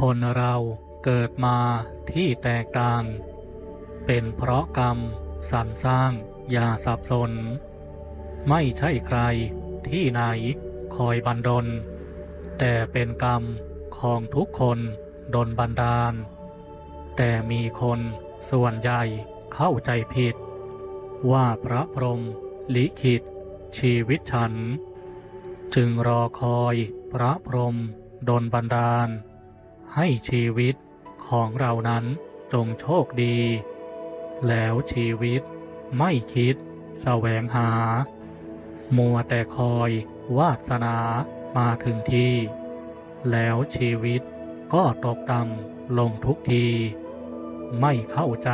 คนเราเกิดมาที่แตกต่าง เป็นเพราะกรรมสรรสร้างอย่าสับสน ไม่ใช่ใครที่ไหนคอยบันดล แต่เป็นกรรมของทุกคนดนบันดาล แต่มีคนส่วนใหญ่เข้าใจผิด ว่าพระพรหมลิขิตชีวิตฉัน จึงรอคอยพระพรหมดนบันดาล ให้ชีวิตของเรานั้นจงโชคดี แล้วชีวิตไม่คิดแสวงหา มัวแต่คอยวาสนามาถึงที่ แล้วชีวิตก็ตกต่ำลงทุกที ไม่เข้าใจ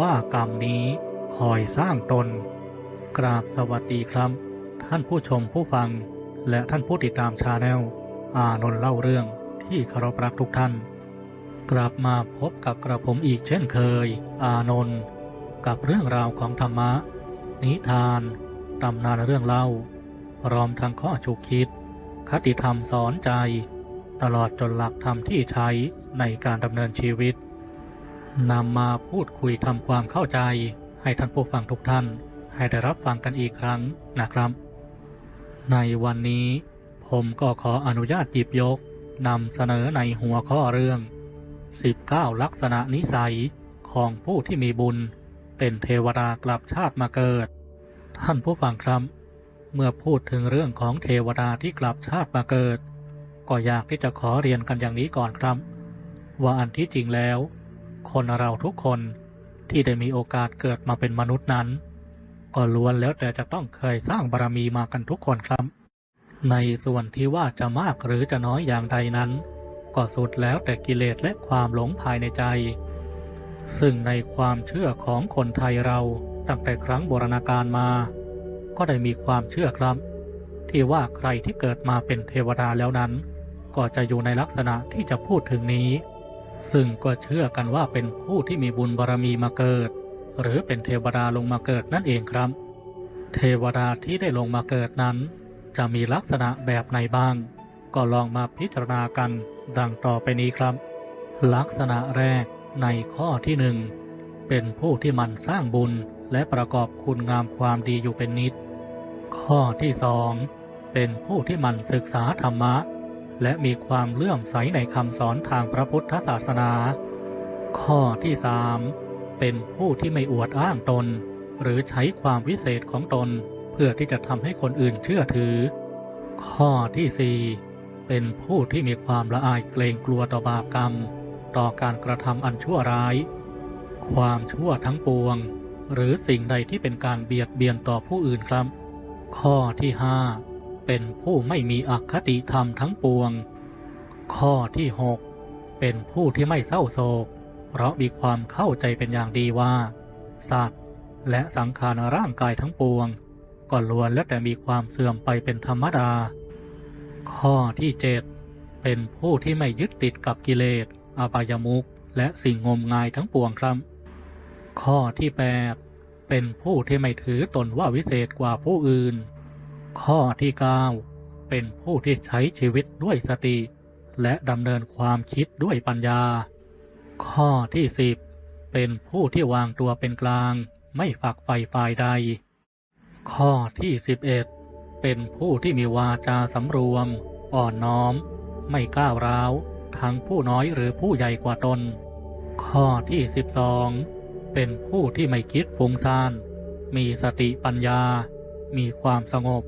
ว่ากรรมนี้คอยสร้างตน กราบสวัสดีครับ ท่านผู้ชมผู้ฟัง และท่านผู้ติดตามชาแนลอานนท์เล่าเรื่อง ที่เคารพรักทุกท่าน กลับมาพบกับกระผมอีกเช่นเคย อานนท์กับเรื่องราวของธรรมะ นิทานตำนานเรื่องเล่าพร้อมทั้งข้อฉุกคิด คติธรรมสอนใจ ตลอดจนหลักธรรมที่ใช้ในการดำเนินชีวิตนำมาพูดคุยทำความเข้าใจ ให้ท่านผู้ฟังทุกท่าน ให้ได้รับฟังกันอีกครั้งนะครับ ในวันนี้ผมก็ขออนุญาตหยิบยก นำเสนอในหัวข้อเรื่อง 19 ลักษณะนิสัยของผู้ที่มีบุญ เป็นเทวดากลับชาติมาเกิด ท่านผู้ฟังครับ เมื่อพูดถึงเรื่องของเทวดาที่กลับชาติมาเกิด ก็อยากที่จะขอเรียนกันอย่างนี้ก่อนครับ ว่าอันที่จริงแล้ว คนเราทุกคนที่ได้มีโอกาสเกิดมาเป็นมนุษย์นั้น ก็ล้วนแล้วแต่จะต้องเคยสร้างบารมีมากันทุกคนครับ ในส่วนที่ว่าจะมากหรือจะน้อยอย่างใดนั้น ก็สุดแล้วแต่กิเลสและความหลงภายในใจ ซึ่งในความเชื่อของคนไทยเราตั้งแต่ครั้งโบราณกาลมา ก็ได้มีความเชื่อครับ ที่ว่าใครที่เกิดมาเป็นเทวดาแล้วนั้น ก็จะอยู่ในลักษณะที่จะพูดถึงนี้ ซึ่งก็เชื่อกันว่าเป็นผู้ที่มีบุญบารมีมาเกิด หรือเป็นเทวดาลงมาเกิดนั่นเองครับ เทวดาที่ได้ลงมาเกิดนั้น จะมีลักษณะแบบไหนบ้าง ก็ลองมาพิจารณากันดังต่อไปนี้ครับ ลักษณะแรกในข้อที่หนึ่งเป็นผู้ที่มันสร้างบุญและประกอบคุณงามความดีอยู่เป็นนิด ข้อที่สองเป็นผู้ที่มันศึกษาธรรมะ และมีความเลื่อมใสในคำสอนทางพระพุทธศาสนา ข้อที่สามเป็นผู้ที่ไม่อวดอ้างตน หรือใช้ความวิเศษของตน เพื่อที่จะทำให้คนอื่นเชื่อถือ ข้อที่สี่เป็นผู้ที่มีความละอายเกรงกลัวต่อบาปกรรม ต่อการกระทำอันชั่วร้าย ความชั่วทั้งปวง หรือสิ่งใดที่เป็นการเบียดเบียนต่อผู้อื่นครับ ข้อที่ห้าเป็นผู้ไม่มีอคติธรรมทั้งปวง ข้อที่หกเป็นผู้ที่ไม่เศร้าโศก เพราะมีความเข้าใจเป็นอย่างดีว่าสัตว์และสังขารร่างกายทั้งปวง ก็ล้วนแล้วแต่มีความเสื่อมไปเป็นธรรมดา ข้อที่เจ็ดเป็นผู้ที่ไม่ยึดติดกับกิเลสอบายมุขและสิ่งงมงายทั้งปวงครับ ข้อที่แปดเป็นผู้ที่ไม่ถือตนว่าวิเศษกว่าผู้อื่น ข้อที่เก้าเป็นผู้ที่ใช้ชีวิตด้วยสติ และดำเนินความคิดด้วยปัญญา ข้อที่สิบเป็นผู้ที่วางตัวเป็นกลาง ไม่ฝักใฝ่ฝ่ายใด ข้อที่สิบเอ็ดเป็นผู้ที่มีวาจาสำรวม อ่อนน้อม ไม่ก้าวร้าว ทั้งผู้น้อยหรือผู้ใหญ่กว่าตน ข้อที่สิบสองเป็นผู้ที่ไม่คิดฟุ้งซ่าน มีสติปัญญา มีความสงบ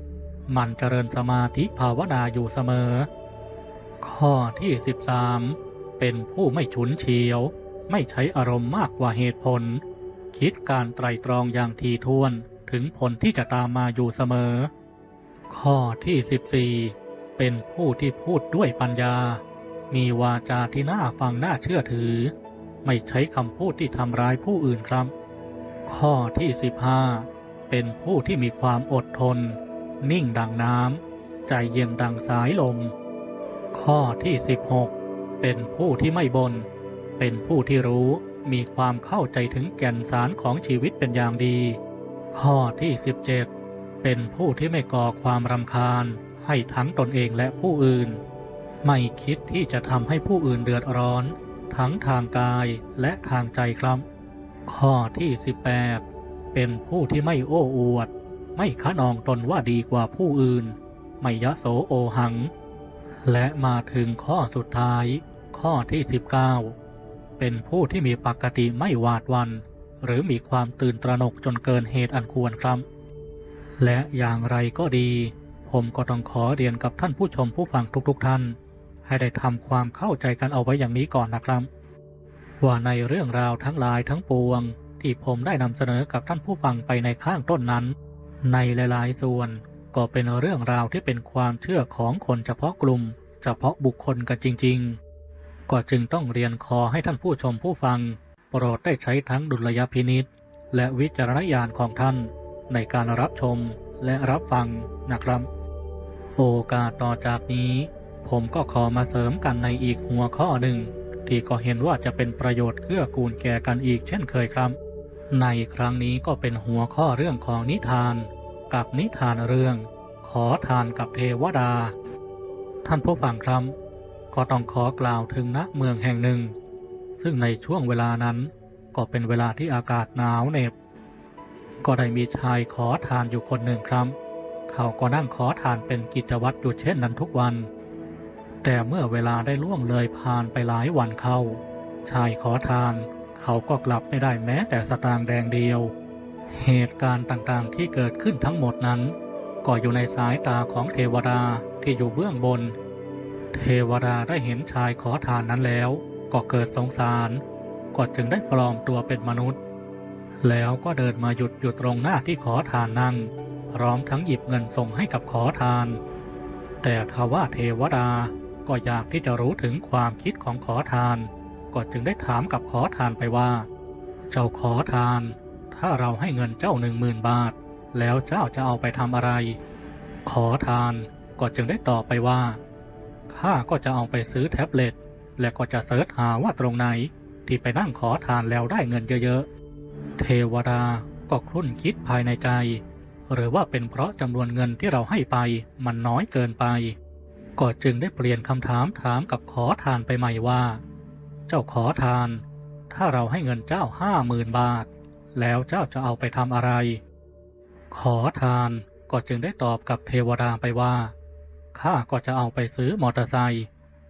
หมั่นเจริญสมาธิภาวนาอยู่เสมอ ข้อที่สิบสามเป็นผู้ไม่ฉุนเฉียว ไม่ใช้อารมณ์มากกว่าเหตุผล คิดการไตรตรองอย่างทีท่วน ถึงผลที่จะตามมาอยู่เสมอ ข้อที่สิบสี่เป็นผู้ที่พูดด้วยปัญญา มีวาจาที่น่าฟังน่าเชื่อถือ ไม่ใช้คำพูดที่ทำร้ายผู้อื่นครับ ข้อที่สิบห้าเป็นผู้ที่มีความอดทน นิ่งดังน้ำใจเย็นดังสายลม ข้อที่สิบหกเป็นผู้ที่ไม่บ่นเป็นผู้ที่รู้มีความเข้าใจถึงแก่นสารของชีวิตเป็นอย่างดี ข้อที่สิบเจ็ดเป็นผู้ที่ไม่ก่อความรำคาญให้ทั้งตนเองและผู้อื่น ไม่คิดที่จะทำให้ผู้อื่นเดือดร้อน ทั้งทางกายและทางใจครับ ข้อที่ 18 เป็นผู้ที่ไม่โอ้อวด ไม่ขนองตนว่าดีกว่าผู้อื่น ไม่ยะโสโอหัง และมาถึงข้อสุดท้าย ข้อที่ 19 เป็นผู้ที่มีปกติไม่หวาดหวัน หรือมีความตื่นตระหนกจนเกินเหตุอันควรครับ และอย่างไรก็ดี ผมก็ต้องขอเรียนกับท่านผู้ชมผู้ฟังทุกๆทท่าน ให้ได้ทำความเข้าใจกันเอาไว้อย่างนี้ก่อนนะครับ ว่าในเรื่องราวทั้งหลายทั้งปวง ที่ผมได้นำเสนอกับท่านผู้ฟังไปในข้างต้นนั้น ในหลายๆ ส่วนก็เป็นเรื่องราวที่เป็นความเชื่อของคนเฉพาะกลุ่ม เฉพาะบุคคลกันจริง ๆ ก็จึงต้องเรียนขอให้ท่านผู้ชมผู้ฟัง รดได้ใช้ทั้งดุลยพินิษและวิจารณญาณของท่านในการรับชมและรับฟังนะครับ โอกาสต่อจากนี้ ผมก็ขอมาเสริมกันในอีกหัวข้อหนึ่ง ที่ก็เห็นว่าจะเป็นประโยชน์เกื้อกูลแก่กันอีกเช่นเคยครับ ในครั้งนี้ก็เป็นหัวข้อเรื่องของนิทาน กับนิทานเรื่อง ขอทานกับเทวดา ท่านผู้ฟังครับ ก็ต้องขอกล่าวถึงณเมืองแห่งหนึ่ง ซึ่งในช่วงเวลานั้นก็เป็นเวลาที่อากาศหนาวเหน็บ ก็ได้มีชายขอทานอยู่คนหนึ่งครับ เขาก็นั่งขอทานเป็นกิจวัตรอยู่เช่นนั้นทุกวัน แต่เมื่อเวลาได้ล่วงเลยผ่านไปหลายวันเข้า ชายขอทาน เขาก็กลับไม่ได้แม้แต่สตางค์แดงเดียว เหตุการณ์ต่างๆที่เกิดขึ้นทั้งหมดนั้น ก็อยู่ในสายตาของเทวดาที่อยู่เบื้องบน เทวดาได้เห็นชายขอทานนั้นแล้ว ก็เกิดสงสาร ก็จึงได้ปลอมตัวเป็นมนุษย์ แล้วก็เดินมาหยุดอยู่ตรงหน้าที่ขอทานนั่งพร้อมทั้งหยิบเงินส่งให้กับขอทาน แต่ทว่าเทวดาก็อยากที่จะรู้ถึงความคิดของขอทาน ก็จึงได้ถามกับขอทานไปว่า เจ้าขอทาน ถ้าเราให้เงินเจ้าหนึ่งหมื่นบาท แล้วเจ้าจะเอาไปทำอะไร ขอทานก็จึงได้ตอบไปว่าข้าก็จะเอาไปซื้อแท็บเล็ต และก็จะเสิร์ชหาว่าตรงไหนที่ไปนั่งขอทานแล้วได้เงินเยอะๆ เทวดาก็ครุ่นคิดภายในใจ หรือว่าเป็นเพราะจำนวนเงินที่เราให้ไปมันน้อยเกินไป ก็จึงได้เปลี่ยนคำถามถามกับขอทานไปใหม่ว่า เจ้าขอทาน ถ้าเราให้เงินเจ้าห้าหมื่นบาท แล้วเจ้าจะเอาไปทำอะไร ขอทานก็จึงได้ตอบกับเทวดาไปว่าข้าก็จะเอาไปซื้อมอเตอร์ไซค์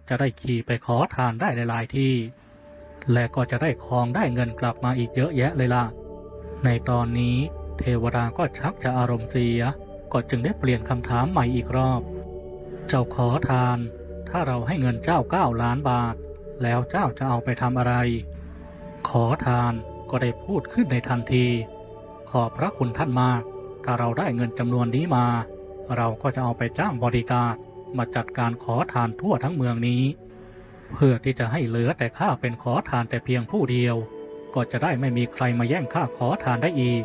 จะได้ขี่ไปขอทานได้หลายๆที่ และก็จะได้ของได้เงินกลับมาอีกเยอะแยะเลยล่ะ ในตอนนี้เทวดาก็ชักจะอารมณ์เสีย ก็จึงได้เปลี่ยนคำถามใหม่อีกรอบ เจ้าขอทาน ถ้าเราให้เงินเจ้าเก้าล้านบาท แล้วเจ้าจะเอาไปทำอะไร ขอทานก็ได้พูดขึ้นในทันที ขอบพระคุณท่านมาก ถ้าเราได้เงินจำนวนนี้มา เราก็จะเอาไปจ้างบริการ มาจัดการขอทานทั่วทั้งเมืองนี้ เพื่อที่จะให้เหลือแต่ข้าเป็นขอทานแต่เพียงผู้เดียว ก็จะได้ไม่มีใครมาแย่งข้าขอทานได้อีก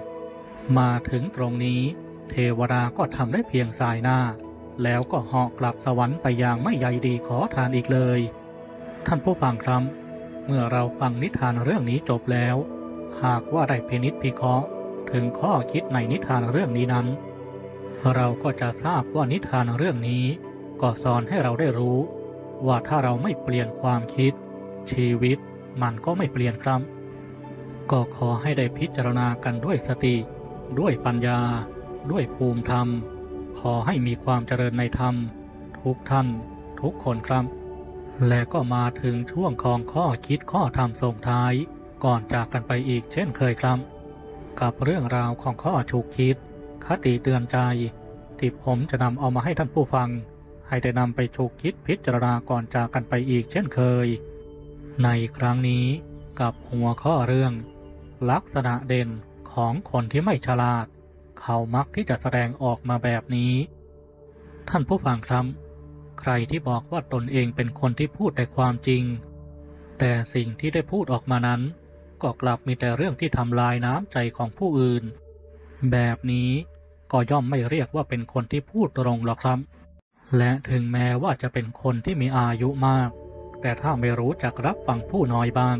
มาถึงตรงนี้ เทวดาก็ทำได้เพียงสายหน้า แล้วก็เหาะกลับสวรรค์ไปอย่างไม่ใยดีขอทานอีกเลย ท่านผู้ฟังครับ เมื่อเราฟังนิทานเรื่องนี้จบแล้ว หากว่าได้พินิจพิเคราะห์ถึงข้อคิดในนิทานเรื่องนี้นั้น เราก็จะทราบว่านิทานเรื่องนี้ ก็สอนให้เราได้รู้ ว่าถ้าเราไม่เปลี่ยนความคิด ชีวิตมันก็ไม่เปลี่ยนครับ ก็ขอให้ได้พิจารณากันด้วยสติ ด้วยปัญญา ด้วยภูมิธรรม ขอให้มีความเจริญในธรรม ทุกท่าน ทุกคนครับ และก็มาถึงช่วงของข้อคิดข้อธรรมส่งท้าย ก่อนจากกันไปอีกเช่นเคยครับ กับเรื่องราวของข้อฉุกคิด คติเตือนใจที่ผมจะนำเอามาให้ท่านผู้ฟัง ให้ได้นำไปฉุกคิดพิจารณาก่อนจากกันไปอีกเช่นเคย ในครั้งนี้กับหัวข้อเรื่อง ลักษณะเด่นของคนที่ไม่ฉลาด เขามักที่จะแสดงออกมาแบบนี้ ท่านผู้ฟังครับใครที่บอกว่าตนเองเป็นคนที่พูดแต่ความจริง แต่สิ่งที่ได้พูดออกมานั้น ก็กลับมีแต่เรื่องที่ทำลายน้ำใจของผู้อื่น แบบนี้ก็ย่อมไม่เรียกว่าเป็นคนที่พูดตรงหรอกครับ และถึงแม้ว่าจะเป็นคนที่มีอายุมาก แต่ถ้าไม่รู้จักรับฟังผู้น้อยบ้าง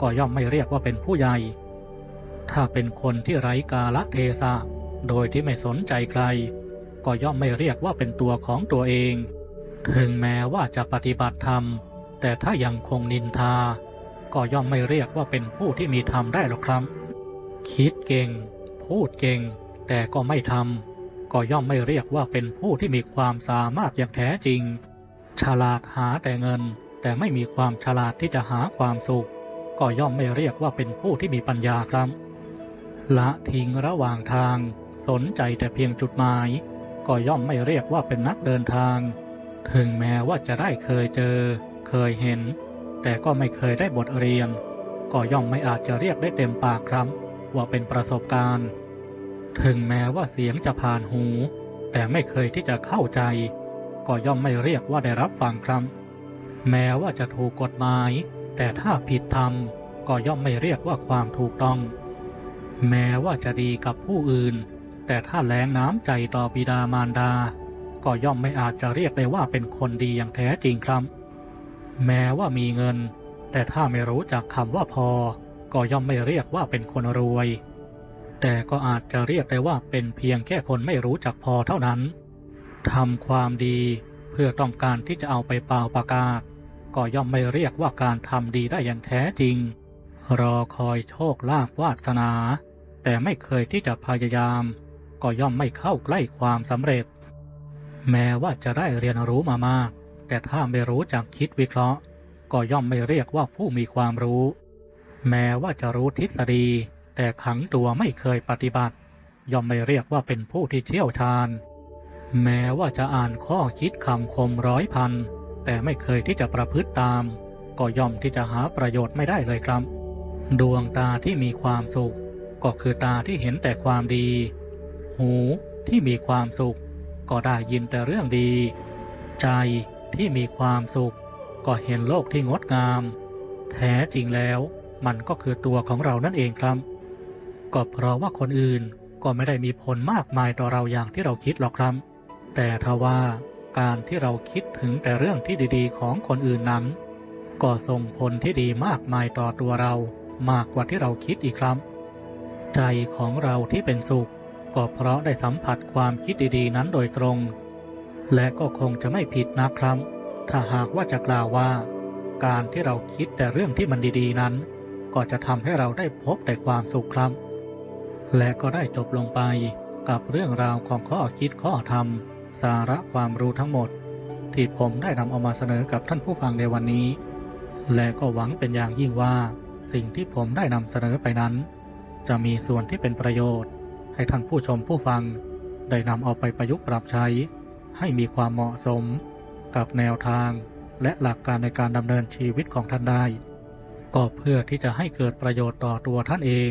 ก็ย่อมไม่เรียกว่าเป็นผู้ใหญ่ ถ้าเป็นคนที่ไร้กาลเทศะ โดยที่ไม่สนใจใคร ก็ย่อมไม่เรียกว่าเป็นตัวของตัวเอง ถึงแม้ว่าจะปฏิบัติธรรม แต่ถ้ายังคงนินทา ก็ย่อมไม่เรียกว่าเป็นผู้ที่มีธรรมได้หรอกครับ คิดเก่ง พูดเก่ง แต่ก็ไม่ทำ ก็ย่อมไม่เรียกว่าเป็นผู้ที่มีความสามารถอย่างแท้จริง ฉลาดหาแต่เงิน แต่ไม่มีความฉลาดที่จะหาความสุข ก็ย่อมไม่เรียกว่าเป็นผู้ที่มีปัญญาครับ ละทิ้งระหว่างทาง สนใจแต่เพียงจุดหมาย ก็ย่อมไม่เรียกว่าเป็นนักเดินทาง ถึงแม้ว่าจะได้เคยเจอ เคยเห็น แต่ก็ไม่เคยได้บทเรียน ก็ย่อมไม่อาจจะเรียกได้เต็มปากครับ ว่าเป็นประสบการณ์ ถึงแม้ว่าเสียงจะผ่านหู แต่ไม่เคยที่จะเข้าใจ ก็ย่อมไม่เรียกว่าได้รับฟังครับ แม้ว่าจะถูกกฎหมาย แต่ถ้าผิดธรรมก็ย่อมไม่เรียกว่าความถูกต้อง แม้ว่าจะดีกับผู้อื่น แต่ถ้าแรงน้ำใจต่อบิดามารดา ก็ย่อมไม่อาจจะเรียกได้ว่าเป็นคนดีอย่างแท้จริงครับ แม้ว่ามีเงิน แต่ถ้าไม่รู้จักคำว่าพอ ก็ย่อมไม่เรียกว่าเป็นคนรวย แต่ก็อาจจะเรียกได้ว่าเป็นเพียงแค่คนไม่รู้จักพอเท่านั้นทำความดีเพื่อต้องการที่จะเอาไปเป่าประกาศ ก็ย่อมไม่เรียกว่าการทำดีได้อย่างแท้จริง รอคอยโชคลาภวาสนา แต่ไม่เคยที่จะพยายาม ก็ย่อมไม่เข้าใกล้ความสำเร็จ แม้ว่าจะได้เรียนรู้มามาก แต่ถ้าไม่รู้จักคิดวิเคราะห์ ก็ย่อมไม่เรียกว่าผู้มีความรู้ แม้ว่าจะรู้ทฤษฎี แต่ขังตัวไม่เคยปฏิบัติ ย่อมไม่เรียกว่าเป็นผู้ที่เชี่ยวชาญ แม้ว่าจะอ่านข้อคิดคำคมร้อยพัน แต่ไม่เคยที่จะประพฤติตาม ก็ย่อมที่จะหาประโยชน์ไม่ได้เลยครับ ดวงตาที่มีความสุข ก็คือตาที่เห็นแต่ความดี หูที่มีความสุข ก็ได้ยินแต่เรื่องดี ใจที่มีความสุข ก็เห็นโลกที่งดงาม แท้จริงแล้วมันก็คือตัวของเรานั่นเองครับ ก็เพราะว่าคนอื่นก็ไม่ได้มีผลมากมายต่อเราอย่างที่เราคิดหรอกครับ แต่ทว่าการที่เราคิดถึงแต่เรื่องที่ดีๆ ของคนอื่นนั้น ก็ส่งผลที่ดีมากมายต่อตัวเรามากกว่าที่เราคิดอีกครับ ใจของเราที่เป็นสุข ก็เพราะได้สัมผัสความคิดดีๆ นั้นโดยตรง และก็คงจะไม่ผิดนะครับ ถ้าหากว่าจะกล่าวว่า การที่เราคิดแต่เรื่องที่มันดีๆนั้น ก็จะทำให้เราได้พบแต่ความสุขครับ และก็ได้จบลงไปกับเรื่องราวของข้อคิดข้อธรรม สาระความรู้ทั้งหมด ที่ผมได้นำเอามาเสนอกับท่านผู้ฟังในวันนี้ และก็หวังเป็นอย่างยิ่งว่า สิ่งที่ผมได้นำเสนอไปนั้น จะมีส่วนที่เป็นประโยชน์ ให้ท่านผู้ชมผู้ฟัง ได้นำเอาไปประยุกต์ปรับใช้ ให้มีความเหมาะสม กับแนวทาง และหลักการในการดำเนินชีวิตของท่านได้ ก็เพื่อที่จะให้เกิดประโยชน์ต่อตัวท่านเอง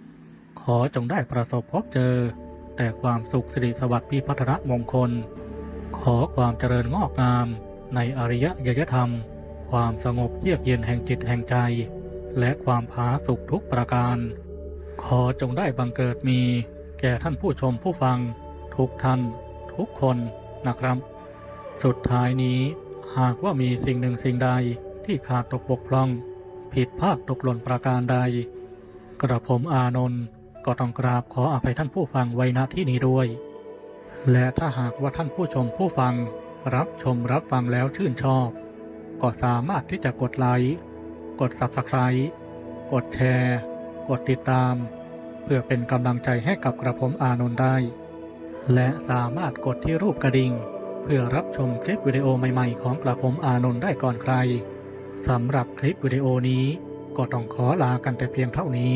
ขอจงได้ประสบพบเจอ แต่ความสุขสิริสวัสดิ์พิพัฒนมงคล ขอความเจริญงอกงาม ในอริยยยธรรม ความสงบเยือกเย็นแห่งจิตแห่งใจ และความผาสุขทุกประการ ขอจงได้บังเกิดมี แก่ท่านผู้ชมผู้ฟัง ทุกท่าน ทุกคนนะครับ สุดท้ายนี้หากว่ามีสิ่งหนึ่งสิ่งใดที่ขาดตกบกพร่อง ผิดพลาดตกหล่นประการใด กระผมอานนท์ ก็ต้องกราบขออภัยท่านผู้ฟังไว้ณที่นี้ด้วย และถ้าหากว่าท่านผู้ชมผู้ฟัง รับชมรับฟังแล้วชื่นชอบ ก็สามารถที่จะกดไลค์กด Subscribe กดแชร์ กดติดตาม เพื่อเป็นกำลังใจให้กับกระผมอานนท์ได้ และสามารถกดที่รูปกระดิ่ง เพื่อรับชมคลิปวิดีโอใหม่ๆ ของกระผมอานนท์ได้ก่อนใครสำหรับคลิปวิดีโอนี้ก็ต้องขอลากันแต่เพียงเท่านี้